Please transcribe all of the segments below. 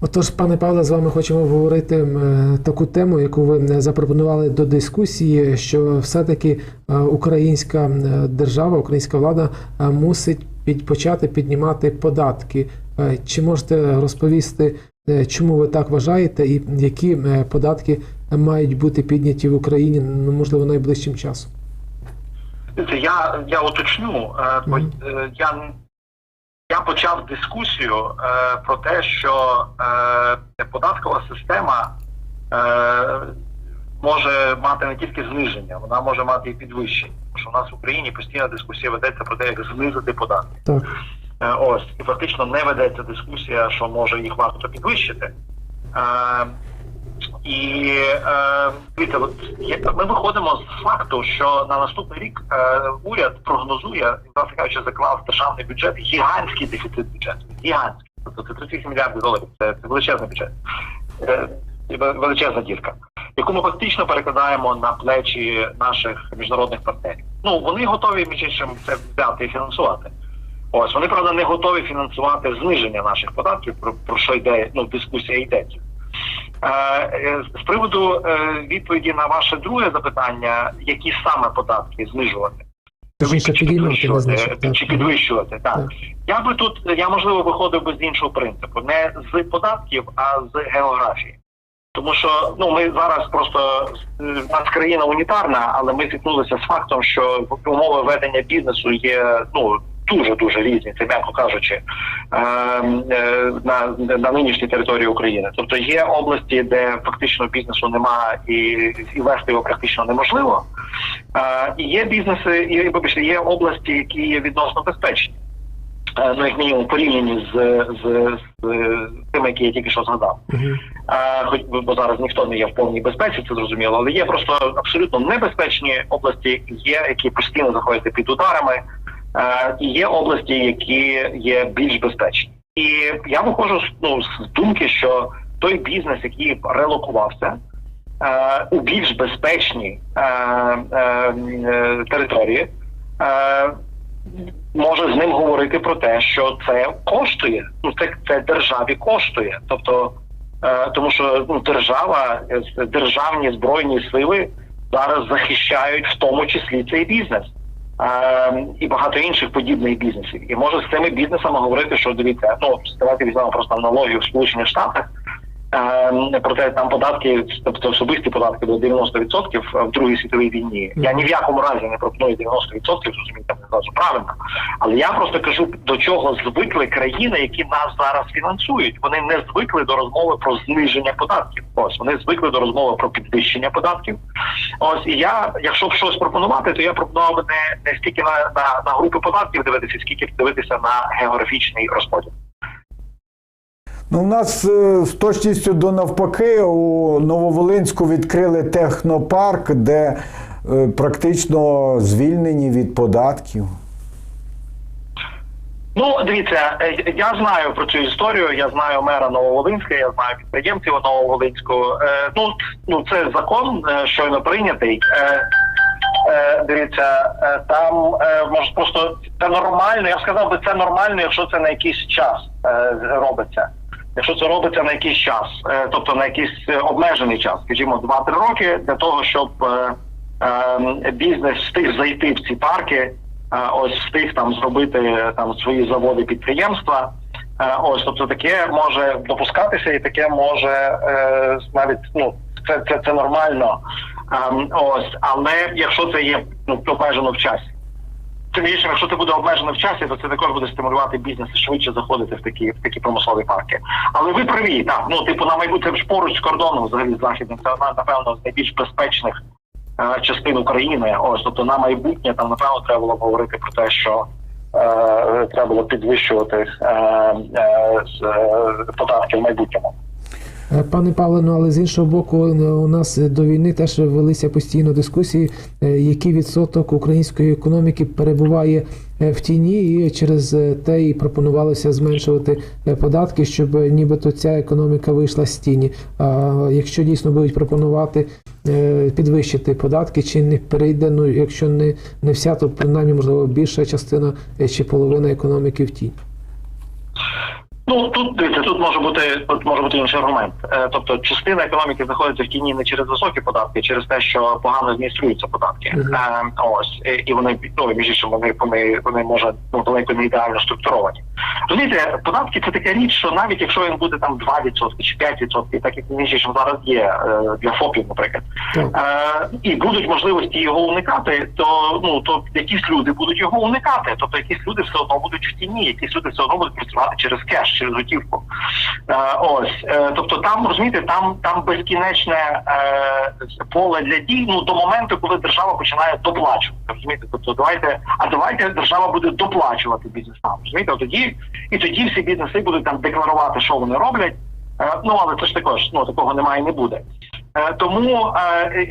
Отож, пане Павле, з вами хочемо обговорити таку тему, яку ви м, запропонували до дискусії, що все-таки е, українська держава, українська влада е, мусить почати піднімати податки. Е, Чи можете розповісти, е, чому ви так вважаєте, і які е, податки мають бути підняті в Україні, ну можливо, найближчим часом? Я, я уточню, е, бо, Мгм. е, я, я почав дискусію е, про те, що е, податкова система е, може мати не тільки зниження, вона може мати і підвищення. Тому що в нас в Україні постійна дискусія ведеться про те, як знизити податки. Так, Е, Ось і фактично не ведеться дискусія, що може їх варто підвищити. Е, і е, дивіться, от ми виходимо з факту, що на наступний рік е, уряд прогнозує, власне кажучи, заклав державний бюджет гігантський дефіцит бюджету. Гігантський. Тобто це 38 мільярдів доларів. Це, це величезний бюджет. Е, величезна дірка, яку ми фактично перекладаємо на плечі наших міжнародних партнерів. Ну вони готові між іншим це взяти і фінансувати. Ось вони правда не готові фінансувати зниження наших податків, про, про що йде ну дискусія йдеться. Е, е, з приводу е, відповіді на ваше друге запитання, які саме податки знижувати? Чи підвищувати, чи підвищувати, так. Так. Я би тут, я можливо виходив би з іншого принципу, не з податків, а з географії. Тому що ну ми зараз просто в нас країна унітарна, але ми зіткнулися з фактом, що умови ведення бізнесу є ну дуже дуже різні, це м'яко кажучи, е, е, на, на нинішній території України. Тобто є області, де фактично бізнесу немає і, і вести його практично неможливо. Е, і є бізнеси, і вибачте, є області, які є відносно безпечні. Е, Ну, як мінімум, порівняні з, з, з тими, які я тільки що згадав. Е, Хоч бо зараз ніхто не є в повній безпеці, це зрозуміло, але є просто абсолютно небезпечні області, є які постійно знаходяться під ударами, і є області, які є більш безпечні. І я виходжу ну, з думки, що той бізнес, який релокувався е, у більш безпечні е, е, е, території. Е, може з ним говорити про те, що це коштує. Ну це, це державі коштує. Тобто, е, тому що ну, держава, е, державні збройні сили зараз захищають в тому числі цей бізнес. Е, і багато інших подібних бізнесів. І може з цими бізнесами говорити, що дивіться, ну давайте візьмемо просто аналогію в Сполучених Штатах. Е, проте там податки, тобто особисті податки були 90% в Другій світовій війні. Я ні в якому разі не пропоную 90%, зрозумійте мене зразу правильно. Але я просто кажу, до чого звикли країни, які нас зараз фінансують. Вони не звикли до розмови про зниження податків. Ось вони звикли до розмови про підвищення податків. Ось і я, якщо б щось пропонувати, то я пропонував би не, не стільки на, на, на групи податків дивитися, скільки дивитися на географічний розподіл. Ну, у нас е, з точністю до навпаки у Нововолинську відкрили технопарк, де е, практично звільнені від податків. Ну, дивіться, е, я знаю про цю історію. Я знаю мера Нововолинська, я знаю підприємців Нововолинського. Ну, ну це закон щойно прийнятий. Дивіться, там може просто це нормально. Я сказав би, це нормально, якщо це на якийсь час робиться. Якщо це робиться на якийсь час, е, тобто на якийсь е, обмежений час, скажімо, 2-3 роки, для того, щоб е, бізнес встиг зайти в ці парки, ось встиг там зробити там свої заводи підприємства. Ось, тобто таке може допускатися, і таке може навіть ну це, це, це нормально. Ем, ось, але якщо це є ну обмежено в часі. Тим більше, якщо це буде обмежено в часі, то це також буде стимулювати бізнес швидше заходити в такі в такі промислові парки. Але ви праві, так ну типу на майбутнє ж поруч з кордоном, взагалі західним, це одна напевно з найбільш безпечних е, частин України. Ось тобто на майбутнє там напевно треба було говорити про те, що е, треба було підвищувати е, е, податки в майбутньому. Е, Пане Павле, ну але з іншого боку, е, у нас до війни теж велися постійно дискусії, е, який відсоток української економіки перебуває е, в тіні, і через е, те і пропонувалося зменшувати е, податки, щоб е, нібито ця економіка вийшла з тіні. А якщо дійсно будуть пропонувати е, підвищити податки, чи не перейде, ну якщо не, не вся, то принаймні можливо більша частина е, чи половина економіки в тінь. Ну тут дивіться, тут може бути тут може бути інший аргумент. Е, тобто, частина економіки знаходиться в тіні не через високі податки, а через те, що погано адмініструються податки. Мгм. Е, ось і- і вони ну між іншим, вони вони вони може ну далеко не ідеально структуровані. Розумієте, податки це така річ, що навіть якщо він буде там 2% чи 5%, так як між іншим зараз є е, для ФОПів, наприклад, Так. е, і будуть можливості його уникати, то ну то якісь люди будуть його уникати. Тобто якісь люди все одно будуть в тіні, якісь люди все одно будуть працювати через кеш, через готівку. Е, ось е, тобто, там розумієте, там там безкінечне е, поле для дій. Ну до моменту, коли держава починає доплачувати. Розумієте, тобто давайте, а давайте держава буде доплачувати бізнесам. Розумієте, тоді і тоді всі бізнеси будуть там декларувати, що вони роблять. Ну але це ж також ну такого немає і не буде. Тому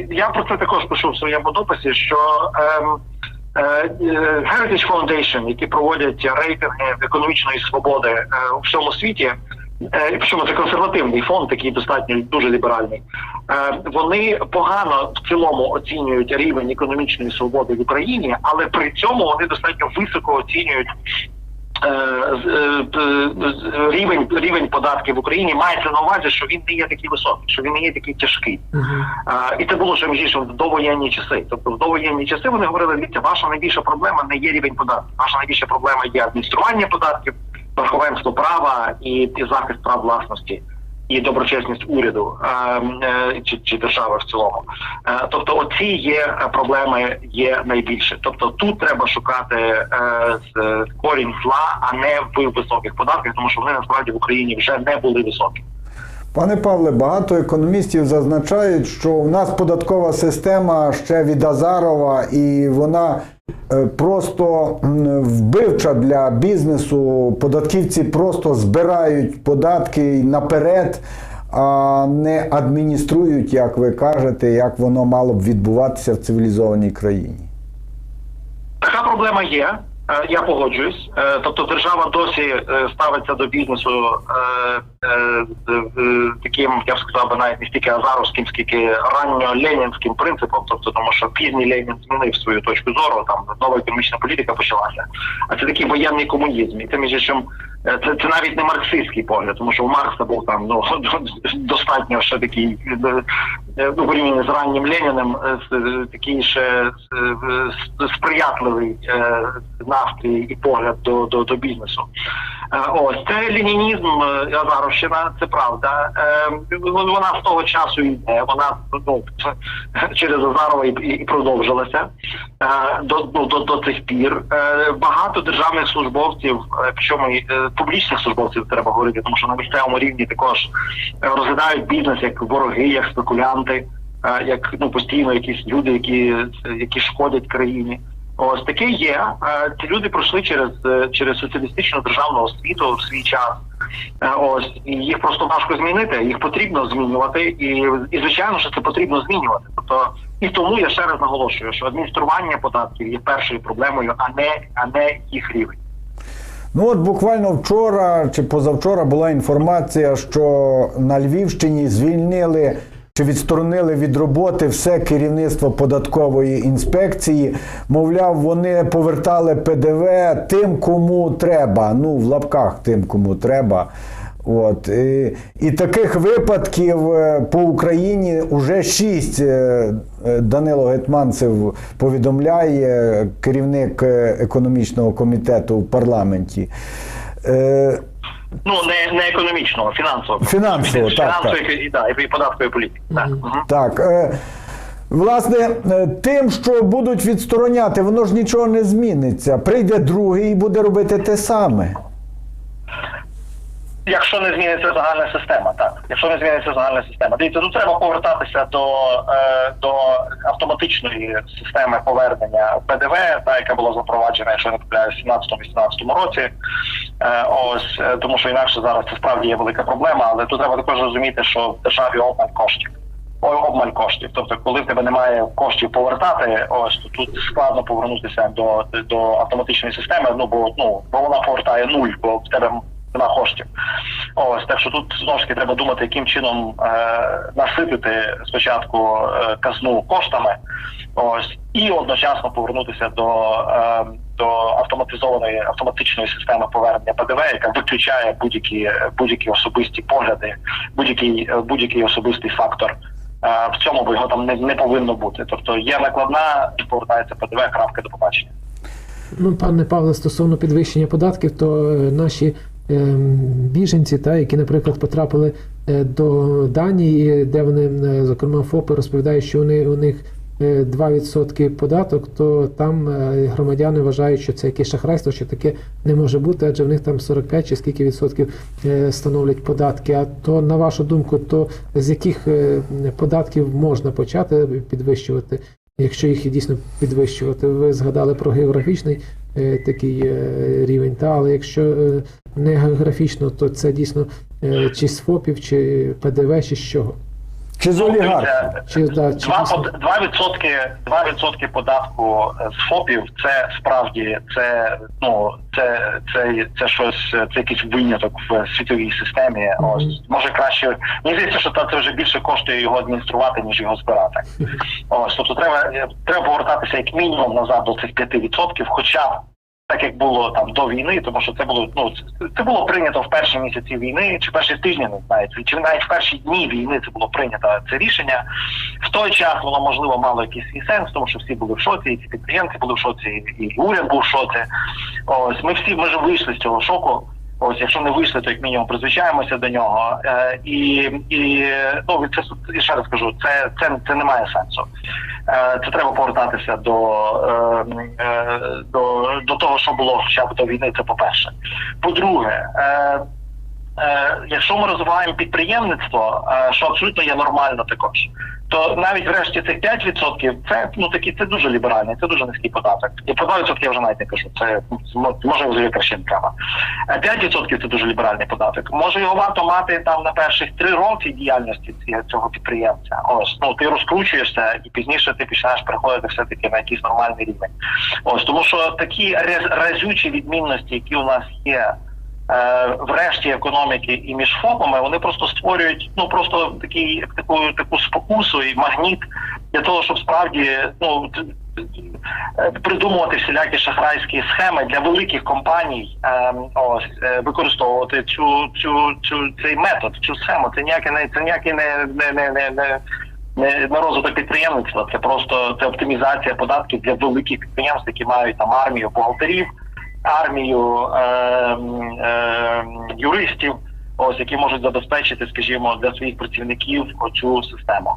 я про це також пишу в своєму дописі, що ем, Heritage Foundation, які проводять рейтинги економічної свободи е, у всьому світі, е, причому це консервативний фонд, такий достатньо дуже ліберальний. е, Вони погано в цілому оцінюють рівень економічної свободи в Україні, але при цьому вони достатньо високо оцінюють е, е, рівень рівень податків в Україні мається на увазі, що він не є такий високий, що він не є такий тяжкий. А, і це було що між іншим в довоєнні часи. Тобто в довоєнні часи вони говорили, дивіться, ваша найбільша проблема не є рівень податків. Ваша найбільша проблема є адміністрування податків, верховенство права і, і захист прав власності. І доброчесність уряду е, чи, чи держави в цілому. Е, тобто, оці є е, проблеми є найбільше. Тобто, тут треба шукати з- корінь зла, а не в високих податках, тому що вони насправді в Україні вже не були високі. Пане Павле, багато економістів зазначають, що у нас податкова система ще від Азарова, і вона просто вбивча для бізнесу. Податківці просто збирають податки наперед, а не адмініструють, як ви кажете, як воно мало б відбуватися в цивілізованій країні. Така проблема є. Е, Я погоджуюсь. Е, Тобто держава досі е, ставиться до бізнесу таким, я б сказав би навіть не стільки азаровським, скільки ранньо-ленінським принципом. Тобто, тому що пізній Ленін змінив свою точку зору, там нова економічна політика почалася. А це такий воєнний комунізм. І тим між е, це, це навіть не марксистський погляд, тому що у Маркса був там ну достатньо ще такий е, е, ну, порівняно з раннім Леніним, е, е, такий ще е, сприятливий е, настрій і погляд до, до, до бізнесу. Е, Ось це ленінізм, е, Азаровщина, це правда. Е, Вона з того часу йде. Вона ну через Азарова і, і продовжилася е, до, ну, до, до цих пір. Е, Багато державних службовців, е, причому е, публічних службовців треба говорити, тому що на місцевому рівні також е, розглядають бізнес як вороги, як спекулянти, е, як ну постійно якісь люди, які, які шкодять країні. Ось таке є. Е, Ці люди пройшли через е, через соціалістичну державну освіту в свій час. Е, Ось і їх просто важко змінити. Їх потрібно змінювати, і, і звичайно, що це потрібно змінювати. Тобто і тому я ще раз наголошую, що адміністрування податків є першою проблемою, а не а не їх рівень. Ну от буквально вчора чи позавчора була інформація, що на Львівщині звільнили чи відсторонили від роботи все керівництво податкової інспекції. Мовляв, вони повертали ПДВ тим, кому треба. Ну, в лапках тим, кому треба. От. І, і таких випадків е, по Україні вже шість е, е, Данило Гетманцев повідомляє, керівник економічного комітету в парламенті. Е, Ну не, не економічного, фінансового. Фінансового, так, фінансової і, да, і податкової політики. Так. Мгм. Так. Е, власне, тим, що будуть відстороняти, воно ж нічого не зміниться. Прийде другий і буде робити те саме. Якщо не зміниться загальна система, так. Якщо не зміниться загальна система. Дивіться, тут треба повертатися до, е, до автоматичної системи повернення ПДВ, та, яка була запроваджена, якщо не помиляюсь, в 17-18 році. Е, ось, е, тому що інакше зараз це справді є велика проблема, але тут треба також розуміти, що в державі обмаль коштів. Ой, обмаль коштів. Тобто, коли в тебе немає коштів повертати, ось то тут складно повернутися до, до автоматичної системи, ну бо ну бо вона повертає нуль, бо в тебе нема коштів. Ось так що тут знову ж таки треба думати, яким чином е, наситити спочатку е, казну коштами, ось і одночасно повернутися до, е, до автоматизованої автоматичної системи повернення ПДВ, яка виключає будь-які будь-які особисті погляди, будь-який е, будь-який особистий фактор. Е, В цьому його там не, не повинно бути. Тобто є накладна, і повертається ПДВ, крапка до побачення. Ну, пане Павле, стосовно підвищення податків, то е, наші біженці, та, які, наприклад, потрапили е, до Данії, де вони, е, зокрема, ФОПи розповідають, що вони, у них е, 2% податок, то там е, громадяни вважають, що це якесь шахрайство, що таке не може бути, адже в них там 45 чи скільки відсотків е, становлять податки. А то, на вашу думку, то з яких е, податків можна почати підвищувати? Якщо їх дійсно підвищувати, ви згадали про географічний е, такий е, рівень, та але якщо е, не географічно, то це дійсно е, чи з ФОПів, чи ПДВ, чи з чого? Чи з олігархів? Чи, да, чи Два дійсно? под- два відсотки, два відсотки податку е, з ФОПів це справді це ну це це, це щось, це якийсь виняток в світовій системі. Мгм. Ось може краще. Мені здається, що та- це вже більше коштує його адмініструвати, ніж його збирати. Ось тобто треба е, треба повертатися як мінімум назад до цих 5%, хоча б так як було там до війни, тому що це було ну це- було прийнято в перші місяці війни, чи перші тижні не знаю, чи навіть в перші дні війни це було прийнято це рішення. В той час воно можливо мало якийсь свій сенс, тому що всі були в шоці, і ці підприємці були в шоці, і, уряд був в шоці. Ось ми всі вже вийшли з цього шоку. Ось, якщо не вийшли, то як мінімум призвичаємося до нього. Е, і, і ну це і ще раз кажу, це, це, це не має сенсу. Е, це треба повертатися до, е, е, до, до того, що було хоча б до війни. Це по-перше. По-друге, е, е, якщо ми розвиваємо підприємництво, е, що абсолютно є нормально також, то навіть врешті цих 5% це ну такі це дуже ліберальний, це дуже низький податок. І про 2% я вже навіть не кажу. Це може взагалі краще. Е, 5% це дуже ліберальний податок. Може його варто мати там на перших три роки діяльності цього підприємця. Ось ну ти розкручуєшся і пізніше ти починаєш переходити все таки на якийсь нормальний рівень. Ось тому, що такі разючі відмінності, які у нас є. Е, В решті економіки і між ФОПами вони просто створюють ну просто такий таку таку спокусу і магніт для того, щоб справді ну е, придумувати всілякі шахрайські схеми для великих компаній, е, ось використовувати цю цю цю цей метод, цю схему. Це ніяке не це ніяке не не не не. не не, не розвиток підприємництва, це просто це оптимізація податків для великих підприємств, які мають там армію бухгалтерів, армію е, е, юристів, ось які можуть забезпечити, скажімо, для своїх працівників оцю систему.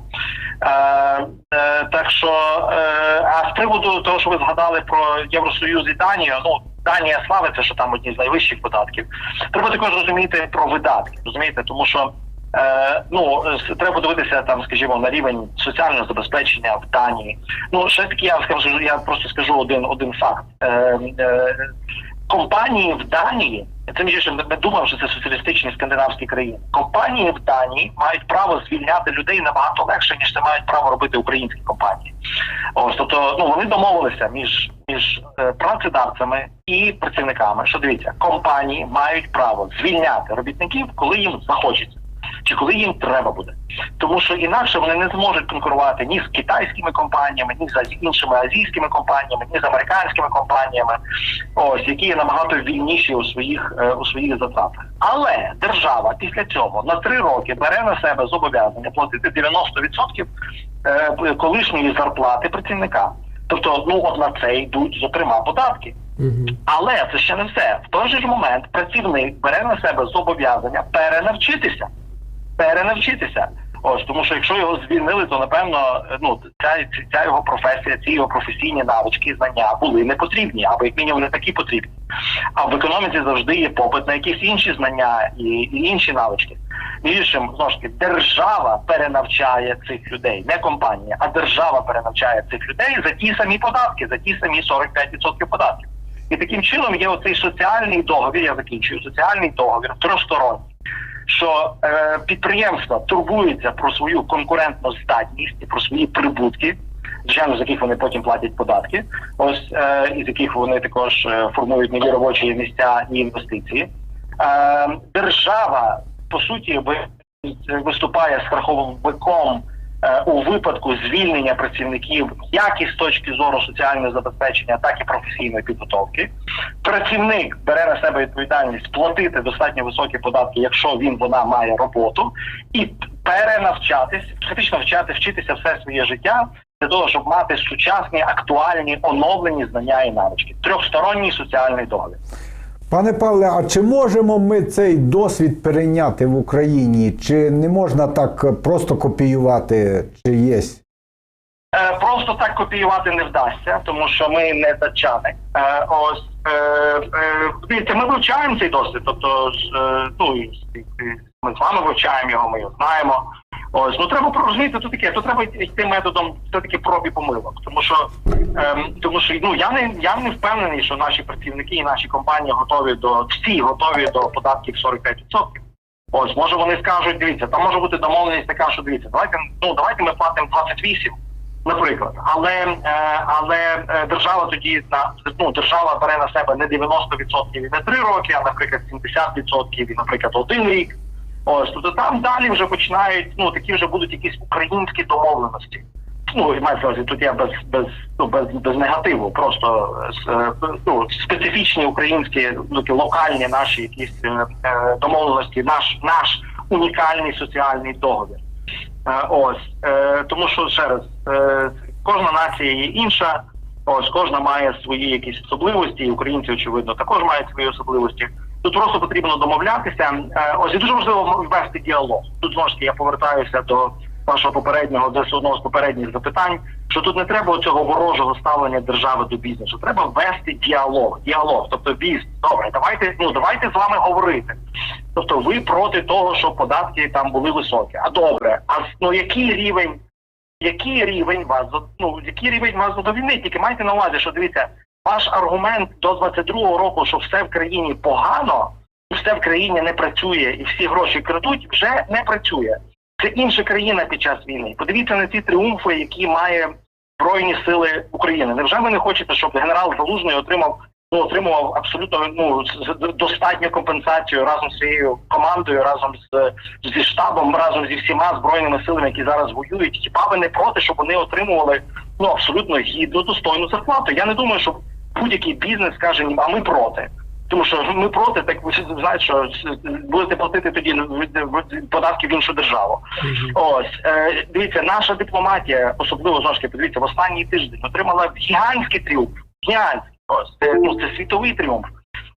Е, е, так що, е, а з приводу того, що ви згадали про Євросоюз і Данію, ну Данія славиться, що там одні з найвищих податків. Треба також розуміти про видатки, розумієте, тому що. Е, ну треба подивитися там, скажімо, на рівень соціального забезпечення в Данії. Ну ще таки я скажу, я просто скажу один один факт. Е, е, компанії в Данії, це між ми думав, що це соціалістичні скандинавські країни. Компанії в Данії мають право звільняти людей набагато легше, ніж це мають право робити українські компанії. Ось тобто, ну вони домовилися між між е, працедавцями і працівниками. Що дивіться, компанії мають право звільняти робітників, коли їм захочеться. Чи коли їм треба буде, тому що інакше вони не зможуть конкурувати ні з китайськими компаніями, ні з іншими азійськими компаніями, ні з американськими компаніями, ось які є набагато вільніші у своїх е, у своїх затратах. Але держава після цього на три роки бере на себе зобов'язання платити 90% е, колишньої зарплати працівника. Тобто, ну от на це йдуть зокрема податки. Але це ще не все. В той же ж момент працівник бере на себе зобов'язання перенавчитися. Перенавчитися. Ось тому, що якщо його звільнили, то напевно ну ця, ця його професія, ці його професійні навички, знання були не потрібні, або як мінімум не такі потрібні. А в економіці завжди є попит на якісь інші знання і, і інші навички. Між іншим, знову ж таки, держава перенавчає цих людей, не компанія, а держава перенавчає цих людей за ті самі податки, за ті самі 45% податків. І таким чином є оцей соціальний договір, я закінчую, соціальний договір тристоронній, що е, підприємства турбуються про свою конкурентну здатність і про свої прибутки, звичайно, з яких вони потім платять податки, ось е, із яких вони також е, формують нові робочі місця і інвестиції. Е, держава по суті ви- виступає страховим е, у випадку звільнення працівників як із точки зору соціального забезпечення, так і професійної підготовки. Працівник бере на себе відповідальність платити достатньо високі податки, якщо він вона має роботу, і перенавчатись, фактично вчати, вчитися все своє життя для того, щоб мати сучасні, актуальні, оновлені знання і навички. Трьохсторонній соціальний договір. Пане Павле, а чи можемо ми цей досвід перейняти в Україні? Чи не можна так е, просто копіювати? Чи є? Е, просто так копіювати не вдасться, тому що ми не датчани. Е, ось дивіться, ми вивчаємо цей досвід. Тобто, ну ми з вами вивчаємо його, ми його знаємо. Ось ну треба розуміти, тут таке, то треба йти методом все таки проб і помилок. Тому що ем, тому що ну я не я не впевнений, що наші працівники і наші компанії готові до всі готові до податків 45%. Ось може вони скажуть, дивіться, там може бути домовленість така, що дивіться, давайте ну давайте ми платимо 28, наприклад. Але е, але е, держава тоді на ну держава бере на себе не 90% і не 3 роки, а наприклад 70% і, наприклад, один рік. Ось тобто там далі вже починають, ну такі вже будуть якісь українські домовленості. Ну і увазі, тут я без без ну без, без негативу, просто е, ну, специфічні українські ну, локальні наші якісь е, е, домовленості, наш наш унікальний соціальний договір. Ось тому, що ще раз кожна нація є інша. Ось кожна має свої якісь особливості, і українці, очевидно, також мають свої особливості. Тут просто потрібно домовлятися. Е, Ось і дуже важливо ввести діалог. Тут знову ж таки я повертаюся до вашого попереднього, десь одного з попередніх запитань, що тут не треба цього ворожого ставлення держави до бізнесу. Треба ввести діалог. Діалог, тобто бізнес. Добре, давайте ну давайте з вами говорити. Тобто, ви проти того, щоб податки там були високі. А добре, а ну який рівень? Який рівень вас ну який рівень вас задовільнить? Тільки майте на увазі, що дивіться, ваш аргумент до 22-го року, що все в країні погано, все в країні не працює і всі гроші крадуть, вже не працює. Це інша країна під час війни. Подивіться на ці тріумфи, які має Збройні сили України. Невже ви не хочете, щоб генерал Залужний отримав ну, отримував абсолютно ну достатню компенсацію разом з своєю командою, разом з зі штабом, разом зі всіма збройними силами, які зараз воюють? Хіба ви не проти, щоб вони отримували ну абсолютно гідну достойну зарплату? Я не думаю, що будь-який бізнес каже ні, а ми проти. Тому що ми проти, так ви знаєте, що будете платити тоді податки в іншу державу. Ось е, дивіться, наша дипломатія, особливо знову ж таки, подивіться, в останній тиждень отримала гігантський тріумф. Гігантський. Ось це, ну це світовий тріумф.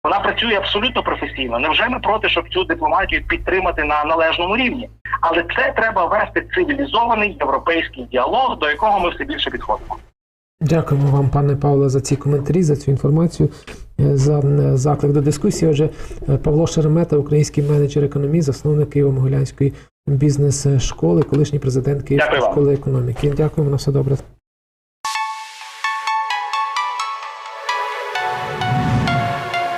Вона працює абсолютно професійно. Невже ми проти, щоб цю дипломатію підтримати на належному рівні? Але це треба вести цивілізований європейський діалог, до якого ми все більше підходимо. Дякуємо вам, пане Павло, за ці коментарі, за цю інформацію, е, за е, заклик до дискусії. Отже, е, Павло Шеремета, український менеджер економії, засновник Києво-Могилянської бізнес-школи, колишній президент Київської школи економіки. Дякуємо на все добре.